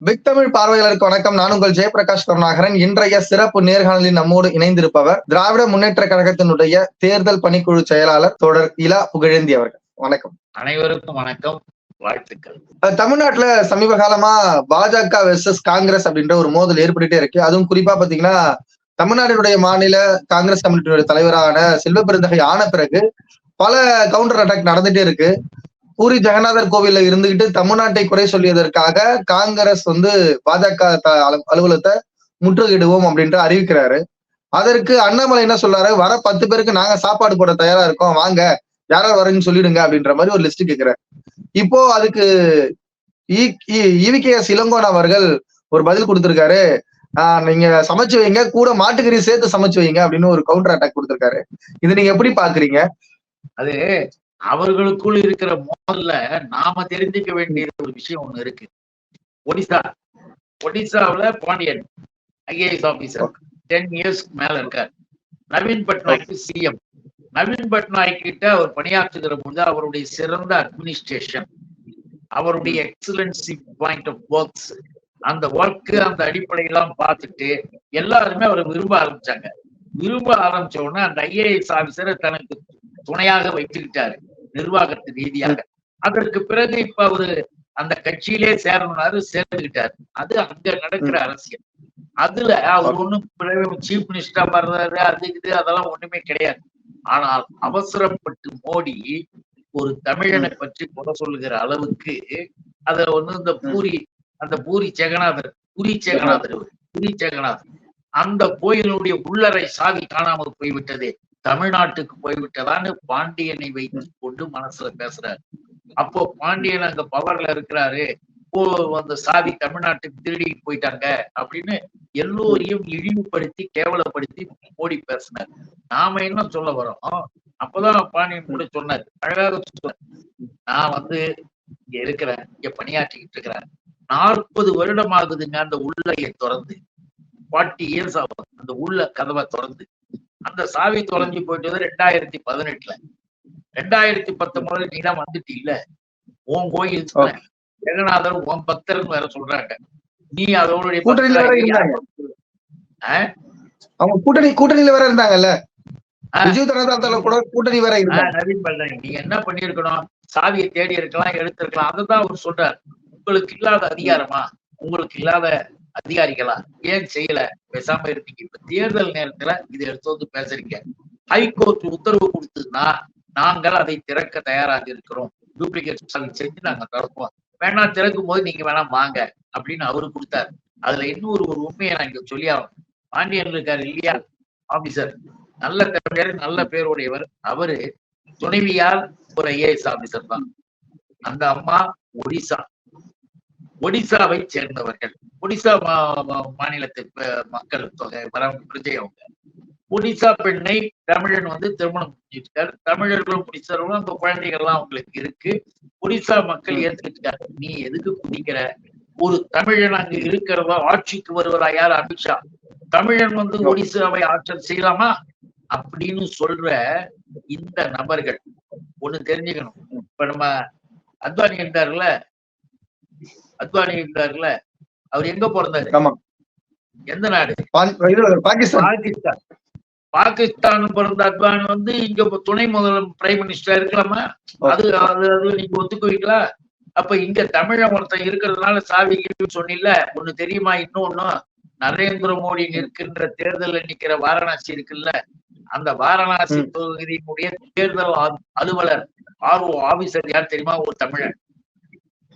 Big Tamil பார்வையாளருக்கு வணக்கம். நான் உங்கள் ஜெயபிரகாஷ் கருணாகரன். இன்றைய சிறப்பு நேர்காணலில் நம்மோடு இணைந்திருப்பவர் திராவிட முன்னேற்ற கழகத்தினுடைய தேர்தல் பணிக்குழு செயலாளர் தொடர் இலா புகழேந்தி அவர்கள். வணக்கம். அனைவருக்கும் வணக்கம். வாழ்த்துக்கள். தமிழ்நாட்டுல சமீப காலமா பாஜக வெர்சஸ் காங்கிரஸ் அப்படின்ற ஒரு மோதல் ஏற்பட்டுட்டே இருக்கு. அதுவும் குறிப்பா பாத்தீங்கன்னா தமிழ்நாட்டினுடைய மாநில காங்கிரஸ் கமிட்டியுடைய தலைவரான செல்வ பெருந்தகை ஆன பிறகு பல கவுண்டர் அட்டாக் நடந்துட்டே இருக்கு. பூரி ஜெகநாதர் கோவில்ல இருந்துகிட்டு தமிழ்நாட்டை குறை சொல்லியதற்காக காங்கிரஸ் வந்து பாஜக த- அலுவலகத்தை முற்றுகையிடுவோம் அப்படின்ட்டு அறிவிக்கிறாரு. அதற்கு அண்ணாமலை என்ன சொல்றாரு? வர பத்து பேருக்கு நாங்க சாப்பாடு போட தயாரா இருக்கோம். வாங்க. யாராவது வரேன்னு சொல்லிடுங்க அப்படின்ற மாதிரி ஒரு லிஸ்ட் கேக்குறாரு. இப்போ அதுக்கு இவிகேஎஸ் இளங்கோன் அவர்கள் ஒரு பதில் கொடுத்திருக்காரு. ஆஹ் நீங்க சமைச்சு வைங்க. கூட மாட்டுக்கறி சேர்த்து சமைச்சு வைங்க அப்படின்னு ஒரு கவுண்டர் அட்டாக் கொடுத்திருக்காரு. இது நீங்க எப்படி பாக்குறீங்க? அது அவர்களுக்குள் இருக்கிற மோதல்ல நாம தெரிஞ்சுக்க வேண்டிய ஒரு விஷயம் ஒண்ணு இருக்கு. ஒடிசா. ஒடிசாவுல பாண்டியன் ஐஏஎஸ் ஆபீசர் டென் இயர்ஸ்க்கு மேல இருக்கார். நவீன் பட்நாயக் சிஎம் நவீன் பட்நாயக் கிட்ட அவர் பணியாற்றுகிற போது அவருடைய சிறந்த அட்மினிஸ்ட்ரேஷன் அவருடைய எக்ஸலன்சி பாயிண்ட் ஆஃப் ஒர்க்ஸ் அந்த ஒர்க் அந்த அடிப்படையெல்லாம் பார்த்துட்டு எல்லாருமே அவரை விரும்ப ஆரம்பிச்சாங்க. விரும்ப ஆரம்பிச்ச உடனே அந்த ஐஏஎஸ் ஆபீசரை தனக்கு துணையாக வைத்துக்கிட்டாரு. நிர்வாகத்து ரீதியாக. அதற்கு பிறகு இப்ப அவரு அந்த கட்சியிலே சேரணும்னாரு சேர்ந்துகிட்டாரு அது அங்க நடக்கிற அரசியல். அதுல அவர் ஒண்ணும் சீஃப் மினிஸ்டரா வர்றாரு அது இது அதெல்லாம் ஒண்ணுமே கிடையாது. ஆனால் அவசரப்பட்டு மோடி ஒரு தமிழனை பற்றி குறை சொல்லுகிற அளவுக்கு அத வந்து இந்த பூரி அந்த பூரி ஜெகநாதர் புரி ஜெகநாதர். புரி ஜெகநாதர். அந்த கோயிலுடைய உள்ளறை சாவி காணாமல் போய்விட்டது. தமிழ்நாட்டுக்கு போய்விட்டதான்னு பாண்டியனை வைத்து கொண்டு மனசுல பேசுறாரு. அப்போ பாண்டியன் அங்க பவர்ல இருக்கிறாரு. ஓ அந்த சாதி தமிழ்நாட்டுக்கு திருடிட்டு போயிட்டாங்க அப்படின்னு எல்லோரையும் இழிவுபடுத்தி கேவலப்படுத்தி மோடி பேசினார். நாம என்ன சொல்ல வரோம்? அப்பதான் பாண்டியன் கூட சொன்னார். அழகாக சொன்னார். நான் வந்து இங்க இருக்கிறேன். இங்க பணியாற்றிக்கிட்டு இருக்கிறேன். நாற்பது வருடம் ஆகுதுங்க அந்த உள்ளையை திறந்து. ஃபார்ட்டி இயர்ஸ் ஆகும். அந்த உள்ள கதவை திறந்து. அந்த சாவி தொலைஞ்சு போயிட்டது ரெண்டாயிரத்தி பதினெட்டுல. ரெண்டாயிரத்தி பத்தொன்பதுல நீ தான் வந்துட்டு இல்ல உன் கோயில். ஜெகநாதர் உன் பக்தர்னு வேற சொல்றாங்க. நீ அதோடைய? அவங்க கூட்டணி கூட்டணியில வேற இருந்தாங்கல்ல? கூட கூட்டணி வேற இருந்தாங்க. நீங்க என்ன பண்ணிருக்கணும் சாவியை தேடி இருக்கலாம் எடுத்திருக்கலாம். அதுதான் அவர் சொல்றார். உங்களுக்கு இல்லாத அதிகாரமா? உங்களுக்கு இல்லாத அதிகாரிகளா ஏன் செய்யல? பேசாம இருப்பீங்க இப்ப தேர்தல் நேரத்துல இதை எடுத்து வந்து பேசுறீங்க. ஹைகோர்ட் உத்தரவு கொடுத்ததுன்னா நாங்கள் அதை திறக்க தயாராக இருக்கிறோம். டூப்ளிகேட் சாவி செஞ்சு நாங்க திறப்போம் வேணா திறக்கும் போது நீங்க வேணா வாங்க அப்படின்னு அவரு கொடுத்தாரு. அதுல இன்னொரு ஒரு உண்மையை நான் இங்க சொல்லி ஆகணும். பாண்டியன் இருக்காரு இல்லையா? ஆபீசர் நல்ல தமிழர் நல்ல பேருடையவர். அவரு துணைவியார் ஒரு ஐஏஎஸ் ஆபீசர் தான். அந்த அம்மா ஒடிசா. ஒடிசாவை சேர்ந்தவர்கள். ஒடிசா மா- மா- மாநிலத்து ப- மக்கள் தொகை வர பிரஜை அவங்க. ஒடிசா பெண்ணை தமிழன் வந்து திருமணம் செஞ்சுட்டார் தமிழர்களும் ஒடிசார்களும் அந்த குழந்தைகள்லாம் அவங்களுக்கு இருக்கு. ஒடிசா மக்கள் ஏத்துக்கிட்டாங்க. நீ எதுக்கு குடிக்கிற? ஒரு தமிழன் அங்க இருக்கிறதா ஆட்சிக்கு வருவதா? யார்? அமித்ஷா தமிழன் வந்து ஒடிசாவை ஆட்சி செய்யலாமா? அப்படின்னு சொல்ற இந்த நபர்கள். ஒண்ணு தெரிஞ்சுக்கணும். இப்ப நம்ம அத்வானி இருந்தாருல அத்வானி இருந்தாருல அவர் எங்க பிறந்தாரு? எந்த நாடு? பாகிஸ்தான். பாகிஸ்தான். பிறந்த அத்வானி வந்து இங்க துணை முதல் பிரைம் மினிஸ்டரா இருக்கலாமா? அது அது அது நீங்க ஒத்துக்குவீங்களா? அப்ப இங்க தமிழன் ஒருத்தன் இருக்கிறதுனால சாவி இல்லைன்னு சொன்னில்ல ஒண்ணு தெரியுமா இன்னொன்னு நரேந்திர மோடி நிற்கின்ற தேர்தல்ல நிக்கிற வாரணாசி இருக்குல்ல அந்த வாரணாசி. தொகுதியினுடைய தேர்தல் அலுவலர் ஆர்ஓ ஆபீசர் யார் தெரியுமா? ஒரு தமிழன்.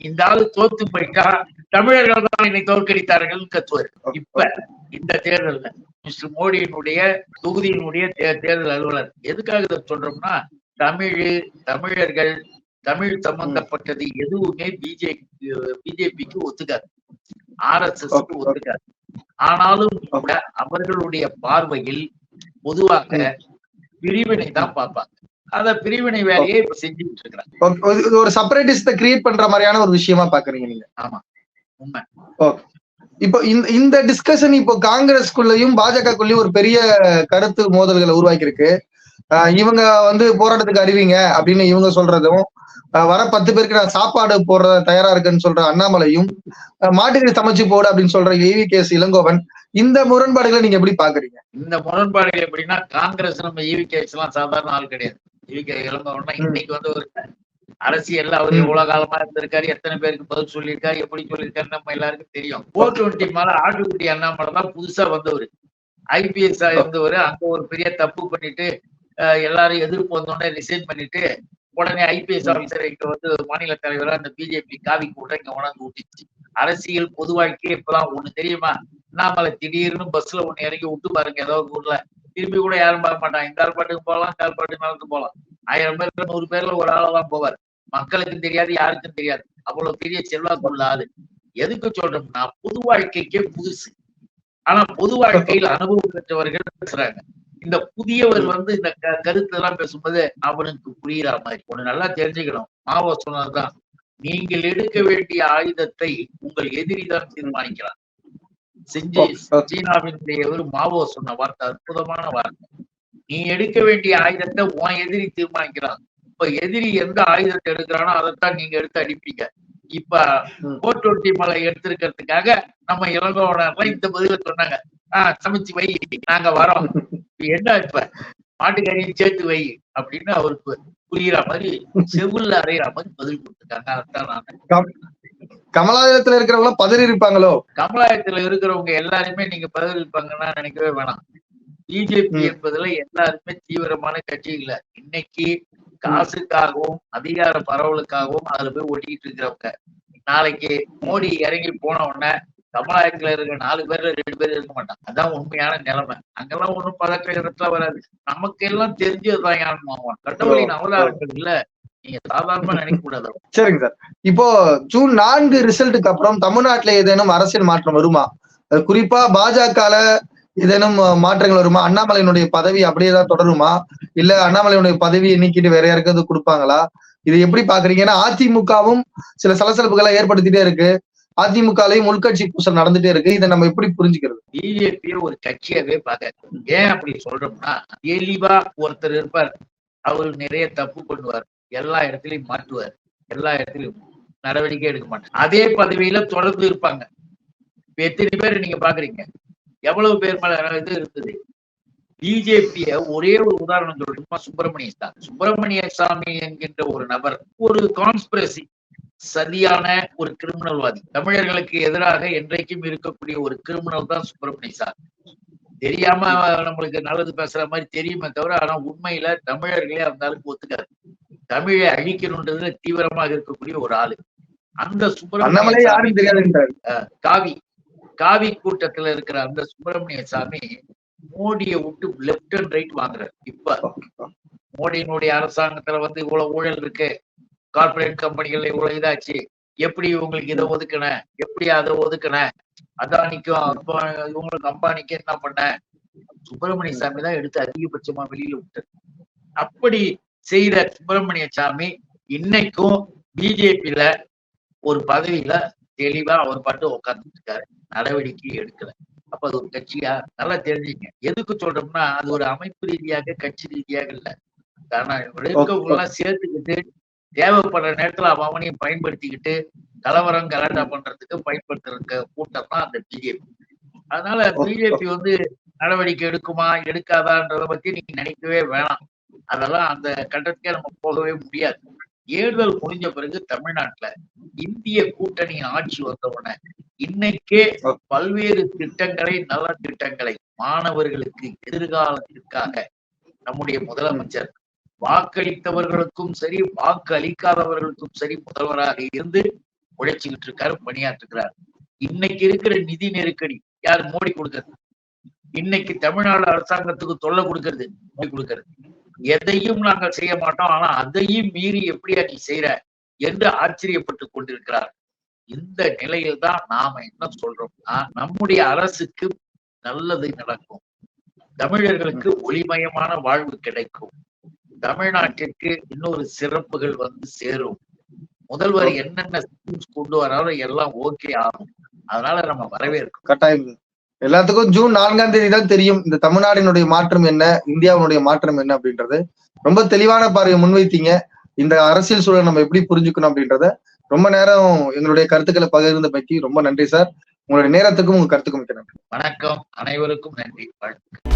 இந்த ஆளு தோத்து போயிட்டா தமிழர்கள் தான் என்னை தோற்கடித்தார்கள் கத்துவார். இப்ப இந்த தேர்தல்ல மிஸ்டர் மோடியினுடைய தொகுதியினுடைய தேர்தல் அலுவலர். எதுக்காக இதை சொல்றோம்னா தமிழ் தமிழர்கள் தமிழ் சம்பந்தப்பட்டது எதுவுமே பிஜேபி பிஜேபிக்கு ஒத்துக்காது. R S S. ஒத்துக்காது. ஆனாலும் கூட அவர்களுடைய பார்வையில் பொதுவாக பிரிவினை தான் பார்ப்பாங்க. அத பிரிவினை வேலையை இப்ப செஞ்சுட்டு இருக்கிறாங்க ஒரு செப்பரேட்டிஸ்ட கிரியேட் பண்ற மாதிரியான ஒரு விஷயமா பாக்குறீங்க நீங்க? உண்மை. இப்போ இந்த இந்த டிஸ்கஷன் இப்போ காங்கிரஸ்குள்ளயும் பாஜகக்குள்ளயும் ஒரு பெரிய கருத்து மோதல்களை உருவாக்கி இருக்கு இவங்க வந்து போராட்டத்துக்கு அறிவிங்க அப்படின்னு இவங்க சொல்றதும் வர பத்து பேருக்கு நான் சாப்பாடு போடுற தயாரா இருக்குன்னு சொல்ற அண்ணாமலையும் மாட்டுக்கறி சமைச்சு போடு அப்படின்னு சொல்ற ஏவி கேஸ் இளங்கோவன் இந்த முரண்பாடுகளை நீங்க எப்படி பாக்குறீங்க? இந்த முரண்பாடுகள் எப்படின்னா காங்கிரஸ் நம்ம ஈவிகேஸ் எல்லாம் சாதாரண ஆள் கிடையாது. இளங்கோவன்னா இன்னைக்கு வந்து ஒரு அரசியல்ல அவர் ம். எவ்வளவு காலமா இருந்திருக்காரு எத்தனை பேருக்கு பதில் சொல்லியிருக்காரு எப்படி சொல்லியிருக்காரு நம்ம எல்லாருக்கும் தெரியும். போர் டுவெண்ட்டி மேல ஆட்டுக்குட்டி அண்ணாமலை தான் புதுசா வந்தவர். ஐபிஎஸ் இருந்தவர் அங்க ஒரு பெரிய தப்பு பண்ணிட்டு எல்லாரும் எதிர்ப்பு வந்தோடனே ரிசைன் பண்ணிட்டு உடனே ஐபிஎஸ் ஆபீசர் இங்க வந்து மாநில தலைவரா அந்த பிஜேபி காவி கூட இங்க உணர்ந்து விட்டுச்சு. அரசியல் பொது வாழ்க்கையே இப்பதான் ஒண்ணு தெரியுமா? அண்ணாமலை திடீர்னு பஸ்ல ஒண்ணு இறங்கி விட்டு பாருங்க ஏதோ ஊர்ல. திரும்பி கூட யாரும் பார்க்க மாட்டாங்க. இந்த ஆர்ப்பாட்டுக்கு பாட்டுக்கு போகலாம் கால் பாட்டுக்கு நடந்து போகலாம். ஆயிரம் பேர்ல நூறு பேர்ல ஒரு ஆளெல்லாம் போவார். மக்களுக்கும் தெரியாது யாருக்கும் தெரியாது. அவ்வளவு பெரிய செல்வாக்குள்ள ஆளு. எதுக்கு சொல்றோம்னா பொது வாழ்க்கைக்கே புதுசு. ஆனா பொது வாழ்க்கையில் அனுபவம் பெற்றவர்கள் பேசுறாங்க. இந்த புதியவர் வந்து இந்த க- கருத்து எல்லாம் பேசும்போது அவனுக்கு புரியுற மாதிரி. ஒண்ணு நல்லா தெரிஞ்சுக்கணும். மாவோ சொன்னதுதான். நீங்கள் எடுக்க வேண்டிய ஆயுதத்தை உங்கள் எதிரி தான் செஞ்சு சீனாவினுடைய ஒரு மாவோ சொன்ன வார்த்தை அற்புதமான வார்த்தை. நீ எடுக்க வேண்டிய ஆயுதத்தை உன் எதிரி தீர்மானிக்கிறான். இப்ப எதிரி எந்த ஆயுதத்தை எடுக்கிறானோ அதைத்தான் நீங்க எடுத்து அடிப்பீங்க. இப்ப. போர் டுவெண்ட்டி மலை எடுத்திருக்கிறதுக்காக நம்ம இளங்கோவனர்லாம் இந்த பதில சொன்னாங்க. ஆஹ் சமைச்சு வை நாங்க வரோம். என்ன இப்ப? மாட்டுக்கறியும் சேர்த்து வை அப்படின்னு அவருக்கு புரியுற மாதிரி செவுல்ல அறையிற மாதிரி பதில் கொடுத்துருக்காங்க. அதான் நான் கமலாலயத்துல இருக்கிறவங்க பதறி இருப்பாங்களோ கமலாயத்துல இருக்கிறவங்க எல்லாருமே நீங்க பதிலளிப்பாங்கன்னா நினைக்கவே வேணாம். பிஜேபி. என்பதுல எல்லாருமே தீவிரமான கட்சி இல்ல. இன்னைக்கு காசுக்காகவும் அதிகார பரவலுக்காகவும் அதுல போய் ஒட்டிக்கிட்டு இருக்கிறவங்க. நாளைக்கு மோடி இறங்கி போன உடனே கமலாயத்துல இருக்கிற நாலு பேர்ல ரெண்டு பேர் இருக்க மாட்டாங்க. அதான் உண்மையான நிலைமை. அங்கெல்லாம் ஒண்ணும் பதக்க இடத்துல வராது. நமக்கு எல்லாம் தெரிஞ்சதுதான் யாரும் மாவன் கட்டவழியின் அவதாரங்கள் இல்ல. சரிங்க சார். இப்போ ஜூன் நான்கு ரிசல்ட்டுக்கு அப்புறம் தமிழ்நாட்டுல ஏதேனும் அரசியல் மாற்றம் வருமா? குறிப்பா பாஜகல ஏதேனும் மாற்றங்கள் வருமா? அண்ணாமலையினுடைய பதவி அப்படியே தான் தொடருமா? இல்ல அண்ணாமலையினுடைய பதவியை நீக்கிட்டு வேற யாருக்காவது கொடுப்பாங்களா? இது எப்படி பாக்குறீங்க? ஏன்னா அதிமுகவும் சில சலசலப்புகளை ஏற்படுத்திட்டே இருக்கு. அதிமுகலையும் உள்கட்சி பூசல் நடந்துட்டே இருக்கு. இதை நம்ம எப்படி புரிஞ்சுக்கிறது? பிஜேபிய ஒரு கட்சியாவே பார்க்க ஏன் அப்படி சொல்றோம்னா தெளிவா ஒருத்தர் இருப்பார். அவர் நிறைய தப்பு பண்ணுவார். எல்லா இடத்துலயும் மாற்றுவார். எல்லா இடத்துலயும் நடவடிக்கை எடுக்க மாட்டார். அதே பதவியில தொடர்ந்து இருப்பாங்க. இப்ப எத்தனை பேர் நீங்க பாக்குறீங்க? எவ்வளவு பேர் மேல இது இருக்குது? பிஜேபிய ஒரே ஒரு உதாரணம் சொல்லணுமா சுப்பிரமணிய சாமி. சுப்பிரமணிய சாமி என்கின்ற ஒரு நபர் ஒரு கான்ஸ்பிரசி சதியான ஒரு கிரிமினல்வாதி தமிழர்களுக்கு எதிராக என்றைக்கும் இருக்கக்கூடிய ஒரு கிரிமினல் தான் சுப்பிரமணிய சாமி. தெரியாம நம்மளுக்கு நல்லது பேசுற மாதிரி தெரியுமே தவிர ஆனா உண்மையில தமிழர்களே அந்த அளவுக்கு ஒத்துக்காது. தமிழை அழிக்கணுன்றதுல தீவிரமாக இருக்கக்கூடிய ஒரு ஆளு. அந்த சுப்பிரமணிய காவி. காவி கூட்டத்துல இருக்கிற அந்த சுப்பிரமணிய சாமி மோடியை விட்டு லெப்ட் அண்ட் ரைட் வாங்குறாரு. இப்ப மோடியினுடைய அரசாங்கத்துல வந்து இவ்வளவு ஊழல் இருக்கு. கார்பரேட் கம்பெனிகள் இவ்வளவு இதாச்சு. எப்படி இவங்களுக்கு இதை ஒதுக்கின? எப்படி அதை ஒதுக்கின? அதானிக்கும் இவங்களுக்கு அம்பானிக்கு என்ன பண்ண? சுப்பிரமணிய சாமி தான் எடுத்து அதிகபட்சமா வெளியில விட்டாரு. அப்படி செய்த சுப்பிரமணிய சாமி இன்னைக்கும் பிஜேபியில ஒரு பதவியில தெளிவா அவர் பாட்டு உட்கார்ந்துட்டு இருக்காரு நடவடிக்கை எடுக்கல. அப்ப அது ஒரு கட்சியா? நல்லா தெரிஞ்சுங்க. எதுக்கு சொல்றோம்னா அது ஒரு அமைப்பு ரீதியாக கட்சி ரீதியாக இல்ல. ஆனா இருக்கவங்க எல்லாம் சேர்த்துக்கிட்டு தேவைப்படுற நேரத்துல அவனையும் பயன்படுத்திக்கிட்டு கலவரம் கலாட்டா பண்றதுக்கு பயன்படுத்துற கூட்டம் தான் அந்த பிஜேபி அதனால பிஜேபி வந்து நடவடிக்கை எடுக்குமா எடுக்காதான்றத பத்தி நீங்க நினைக்கவே வேணாம். அதெல்லாம் அந்த கட்டத்துக்கே நம்ம போகவே முடியாது. தேர்தல் முடிஞ்ச பிறகு தமிழ்நாட்டுல இந்திய கூட்டணியின் ஆட்சி வந்தவுடனே இன்னைக்கே பல்வேறு திட்டங்களை நல திட்டங்களை மாணவர்களுக்கு எதிர்காலத்திற்காக நம்முடைய முதலமைச்சர் வாக்களித்தவர்களுக்கும் சரி வாக்கு அளிக்காதவர்களுக்கும் சரி முதல்வராக இருந்து உழைச்சிக்கிட்டு இருக்காரு பணியாற்றுகிறார் இன்னைக்கு இருக்கிற நிதி நெருக்கடி யார் மோடி கொடுக்கறது? இன்னைக்கு தமிழ்நாடு அரசாங்கத்துக்கு தொல்லை கொடுக்கறது மோடி கொடுக்கறது. எதையும் நாங்கள் செய்ய மாட்டோம். ஆனா அதையும் மீறி எப்படியா நீ செய்யற என்று ஆச்சரியப்பட்டு கொண்டிருக்கிறார். இந்த நிலையில் தான் நாம என்ன சொல்றோம்னா நம்முடைய அரசுக்கு நல்லது நடக்கும். தமிழர்களுக்கு ஒளிமயமான வாழ்வு கிடைக்கும். தமிழ்நாட்டிற்கு இன்னொரு சிறப்புகள் வந்து சேரும். முதல்வர் என்னென்ன கொண்டு வராலும் எல்லாம் ஓகே ஆகும். அதனால நம்ம வரவேற்கும் கட்டாயம். எல்லாத்துக்கும் ஜூன் நான்காம் தேதி தான் தெரியும் இந்த தமிழ்நாடினுடைய மாற்றம் என்ன இந்தியாவினுடைய மாற்றம் என்ன அப்படின்றது. ரொம்ப தெளிவான பார்வையை முன்வைத்தீங்க. இந்த அரசியல் சூழலை நம்ம எப்படி புரிஞ்சுக்கணும் அப்படின்றத ரொம்ப நேரம் எங்களுடைய கருத்துக்களை பகிர்ந்த பற்றி ரொம்ப நன்றி சார். உங்களுடைய நேரத்துக்கும் உங்க கருத்துக்கும் நன்றி. வணக்கம். அனைவருக்கும் நன்றி. வாழ்த்துக்கள்